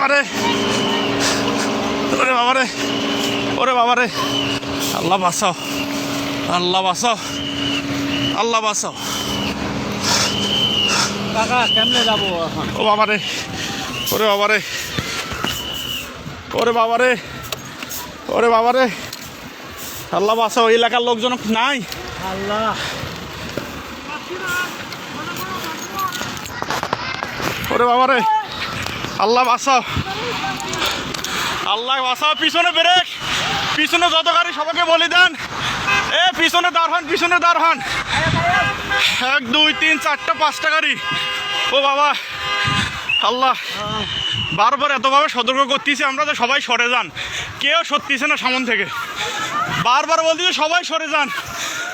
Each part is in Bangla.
ওরে বাবা রে ওরে বাবা রে ওরে বাবা রে আল্লাহ বাঁচাও আল্লাহ বাঁচাও আল্লাহ বাঁচাও। কাকা কেমনে যাব এখন? ও বাবা রে ওরে বাবা রে ওরে বাবা রে ওরে বাবা রে আল্লাহ বাঁচাও এলাকার লোকজন নাই? আল্লাহ। ওরে বাবা রে আল্লাহ বাঁচাও। আল্লাহ বাঁচাও, পিছনে ব্রেক। পিছনে যত গাড়ি সবাইকে বলি দেন। এ, পিছনে দাঁড় হন, পিছনে দাঁড় হন। এক, দুই, তিন, চারটা, পাঁচটা গাড়ি। ও বাবা, আল্লাহ। বারবার এতভাবে সতর্ক করতেছি আমরা যে সবাই সরে যান। কেউ সত্যিছে না সামন থেকে। বারবার বলতেছি সবাই সরে যান।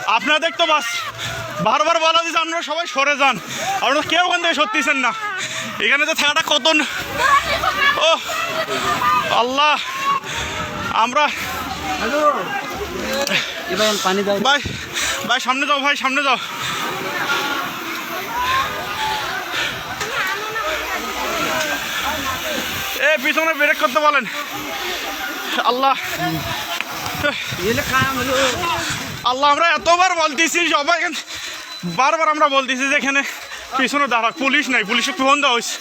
আপনাদের তো বাস। বারবার বলা দিচ্ছে আপনারা সবাই সরে যান। আপনারা কেউ ওখান থেকে সত্যিছেন না। এখানে তো থাকাটা কত ও, আল্লাহ, আমরা ভাই ভাই, সামনে যাও, ভাই, সামনে যাও। এ, পিছনে ব্রেক করতে বলেন। আল্লাহ। আল্লাহ, আমরা এতবার বলতেছি সবাই বারবার আমরা বলতেছি যে এখানে পিছনে দাঁড়া, পুলিশ নাই, পুলিশে ফোন দেওয়া হয়েছে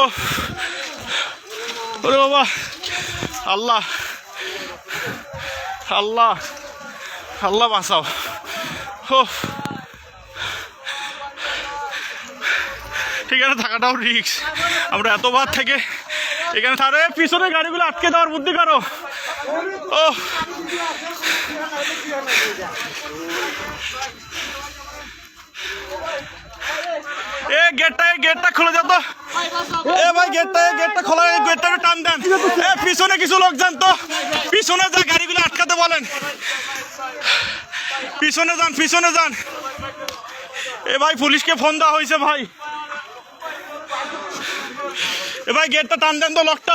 ও ওরে বাবা। আল্লাহ। আল্লাহ। আল্লাহ বাঁচাও। ও এখানে থাকাটাও রিক্স আমরা এতবার থেকে এখানে তারে পিছনে গাড়িগুলো আটকে দেওয়ার বুদ্ধি করো। ও এ গেটটা এই গেটটা খুলে যাও তো। এ ভাই গেটটা এই গেটটা খোলা গেটটা একটু টান দেন। এ, পিছনে কিছু লোক যান তো। পিছনে যা গাড়িগুলো আটকাতে বলেন। পিছনে যান পিছনে যান। এ ভাই, পুলিশকে ফোন দেওয়া হয়েছে ভাই। এ ভাই, গেটটা টান দেন তো লকটা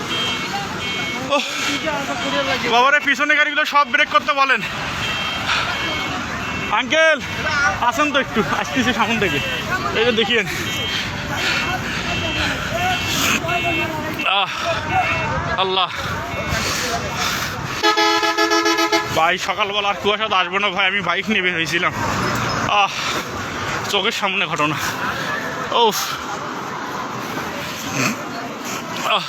বাবারে, পিছনে গাড়িগুলো সব ব্রেক করতে বলেন। আঙ্কেল, আসেন তো একটু, আসতেছি সামন থেকে। এই যে দেখিয়েন। আল্লাহ। ভাই, সকালবেলা আর কুয়াশা তো আসব না ভাই, আমি বাইক নিয়ে বের হয়েছিলাম। আহ, চোখের সামনে ঘটনা। ও আহ।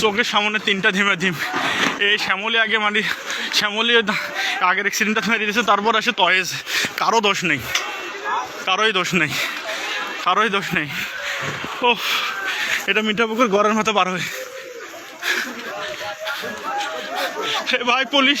চোখের সামনে তিনটা ধিমে ধিম। এই শ্যামলি আগে মানে শ্যামলি আগের অ্যাক্সিডেন্টটা মেরে দিয়েছে, তারপর আসে তয়েজ। কারও দোষ নেই। কারোই দোষ নেই। কারোই দোষ নেই। ও এটা মিঠাপুকুর গড়ের মতো বার হয়ে। ভাই, পুলিশ।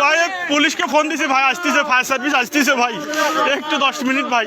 ভাই পুলিশকে ফোন দিছি ভাই আসতেছে ফায়ার সার্ভিস আসতেছে ভাই। একটু দশ মিনিট ভাই।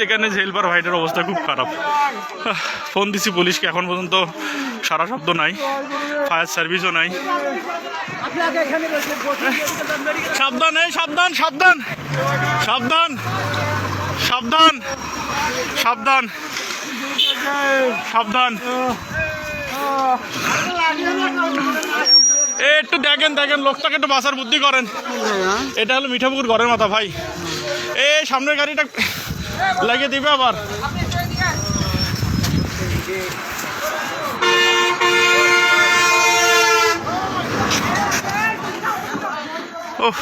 যেখানে জেলবার ভাইটার অবস্থা খুব খারাপ। ফোন দিছি পুলিশকে এখন পর্যন্ত সারা শব্দ নাই ফায়ার সার্ভিসও নাই। সাবধান এই সাবধান সাবধান সাবধান সাবধান সাবধান সাবধান। এ একটু দেখেন দেখেন লোকটাকে একটু বাসার বুদ্ধি করেন। এটা হলো মিঠাপুকুর ঘরের মাথা ভাই। এ সামনের গাড়িটা লাগিয়ে দিবে আবার। ওহ